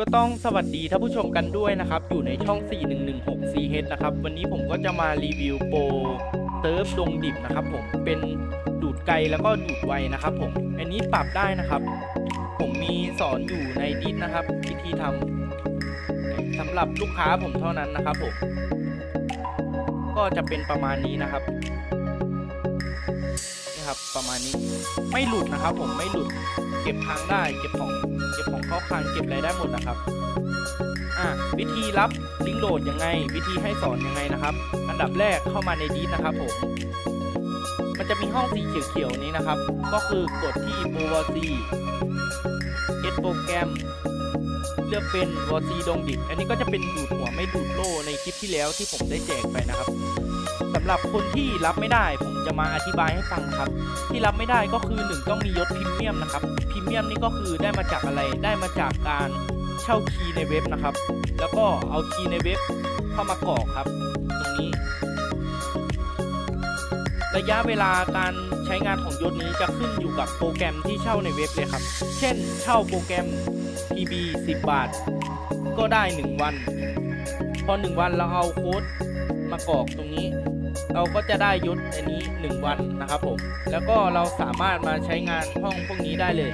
ก็ต้องสวัสดีท่านผู้ชมกันด้วยนะครับ อยู่ในช่อง 4116 CH นะครับ วันนี้ผมก็จะมารีวิวโปรเซิร์ฟดงดิบนะครับผมเป็นดูดไกลแล้วก็ดูดไวนะครับผม อันนี้ปรับได้นะครับ ผมมีสอนอยู่ในดิสนะครับวิธีทำสำหรับลูกค้าผมเท่านั้นนะครับผม ก็จะเป็นประมาณนี้นะครับ ครับ ประมาณนี้ไม่หลุดนะครับ ผมไม่หลุด เก็บค้างได้เก็บของเก็บของเข้าคลังเก็บอะไรได้หมดนะครับอะวิธีรับลิงก์โหลดยังไง วิธีให้สอนยังไงนะครับ อันดับแรกเข้ามาในดีนะครับผมมันจะมีห้องสีเขียวๆนี้นะครับ ก็คือกดที่โปรวอซีเอสโปรแกรมเลือกเป็นวอซีดงดิบ อันนี้ก็จะเป็นดูดหัวไม่ดูดโล่ในคลิปที่แล้วที่ผมได้แจกไปนะครับ หรับคนที่รับไม่ได้ ผมจะมาอธิบายให้ฟังครับ ที่รับไม่ได้ก็คือหนึ่งต้องมียศพรีเมียมนะครับพรีเมียมนี่ก็คือได้มาจากอะไรได้มาจากการเช่าคีย์ในเว็บนะครับ แล้วก็เอาคีย์ในเว็บเข้ามากรอกครับ ตรงนี้ ระยะเวลาการใช้งานของยศนี้จะขึ้นอยู่กับโปรแกรมที่เช่าในเว็บเลยครับ เช่น เช่าโปรแกรม PB 10 บาท ก็ได้ 1 วัน พอ 1 วันเราเอาโค้ดมากรอกตรงนี้ เราก็จะได้ยศอันนี้ 1 วันนะครับผม แล้วก็เราสามารถมาใช้งานห้องพวกนี้ได้เลย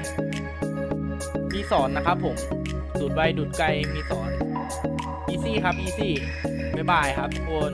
มีสอนนะครับผม ดูดใบดูดไกลมีสอน easy ครับ easy บ๊ายบายครับทุกคน